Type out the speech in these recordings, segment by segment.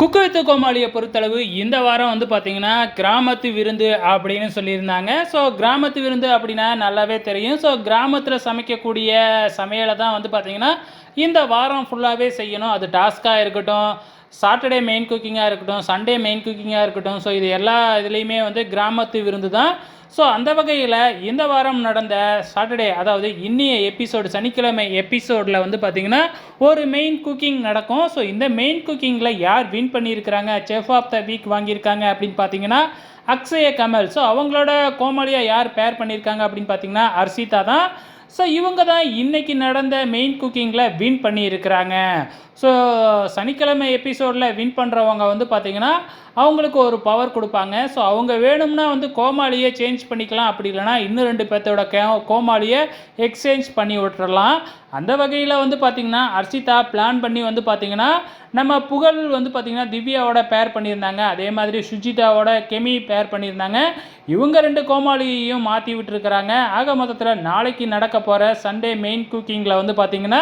குக்கு with கோமாளியை பொறுத்தளவு இந்த வாரம் வந்து பார்த்தீங்கன்னா கிராமத்து விருந்து அப்படின்னு சொல்லியிருந்தாங்க. ஸோ கிராமத்து விருந்து அப்படின்னா நல்லாவே தெரியும். ஸோ கிராமத்தில் சமைக்கக்கூடிய சமையலை தான் வந்து பார்த்தீங்கன்னா இந்த வாரம் ஃபுல்லாகவே செய்யணும். அது டாஸ்க்காக இருக்கட்டும் சாட்டர்டே மெயின் குக்கிங்காக இருக்கட்டும் சண்டே மெயின் குக்கிங்காக இருக்கட்டும். ஸோ இது எல்லா இதுலேயுமே வந்து கிராமத்து விருந்து தான். ஸோ அந்த வகையில் இந்த வாரம் நடந்த சாட்டர்டே அதாவது இன்னிய எபிசோடு சனிக்கிழமை எபிசோடில் வந்து பார்த்திங்கன்னா ஒரு மெயின் குக்கிங் நடக்கும். ஸோ இந்த மெயின் குக்கிங்கில் யார் வின் பண்ணியிருக்கிறாங்க? செஃப் ஆஃப் த வீக் வாங்கியிருக்காங்க அப்படின்னு பார்த்தீங்கன்னா அக்ஷய கமல். ஸோ அவங்களோட கோமாளியாக யார் பேர் பண்ணியிருக்காங்க அப்படின்னு பார்த்தீங்கன்னா அர்ஷிதா தான். ஸோ இவங்க தான் இன்னைக்கு நடந்த மெயின் குக்கிங்கில் வின் பண்ணியிருக்கிறாங்க. ஸோ சனிக்கிழமை எபிசோடில் வின் பண்ணுறவங்க வந்து பார்த்திங்கன்னா அவங்களுக்கு ஒரு பவர் கொடுப்பாங்க. ஸோ அவங்க வேணும்னா வந்து கோமாளியை சேஞ்ச் பண்ணிக்கலாம். அப்படி இல்லைனா இன்னும் ரெண்டு பேர்த்தோட கே கோமாளியை எக்ஸ்சேஞ்ச் பண்ணி விட்டுறலாம். அந்த வகையில் வந்து பார்த்திங்கன்னா அர்ஷிதா பிளான் பண்ணி வந்து பார்த்திங்கன்னா நம்ம புகழ் வந்து பார்த்திங்கன்னா திவ்யாவோட பேர் பண்ணியிருந்தாங்க. அதே மாதிரி சுஜிதாவோட கெமி பேர் பண்ணியிருந்தாங்க. இவங்க ரெண்டு கோமாளியையும் மாற்றி விட்டுருக்குறாங்க. ஆக மொத்தத்தில் நாளைக்கு நடக்க போகிற சண்டே மெயின் குக்கிங்கில் வந்து பார்த்திங்கன்னா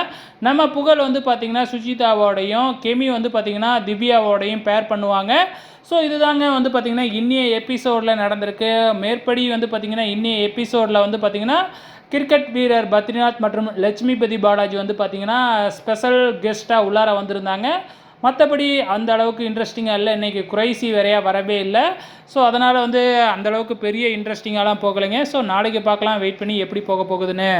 நம்ம புகழ் வந்து பார்த்திங்கன்னா சுஜிதாவோடையும் கெமி வந்து பார்த்திங்கன்னா திவ்யாவோடையும் பேர் பண்ணுவாங்க. ஸோ இதுதாங்க வந்து பார்த்திங்கன்னா இன்னிய எபிசோடில் நடந்திருக்கு. மேற்படி வந்து பார்த்திங்கன்னா இன்னிய எபிசோடில் வந்து பார்த்திங்கன்னா கிரிக்கெட் வீரர் பத்ரிநாத் மற்றும் லட்சுமிபதி பாலாஜி வந்து பார்த்திங்கன்னா ஸ்பெஷல் கெஸ்ட்டாக உள்ளார வந்திருந்தாங்க. மற்றபடி அந்த அளவுக்கு இன்ட்ரெஸ்டிங்காக இல்லை. இன்றைக்கி குறைசி வேறையாக வரவே இல்லை. ஸோ அதனால் வந்து அந்த அளவுக்கு பெரிய இன்ட்ரெஸ்டிங்காலாம் போகலைங்க. ஸோ நாளைக்கு பார்க்கலாம். வெயிட் பண்ணி எப்படி போக போகுதுன்னு.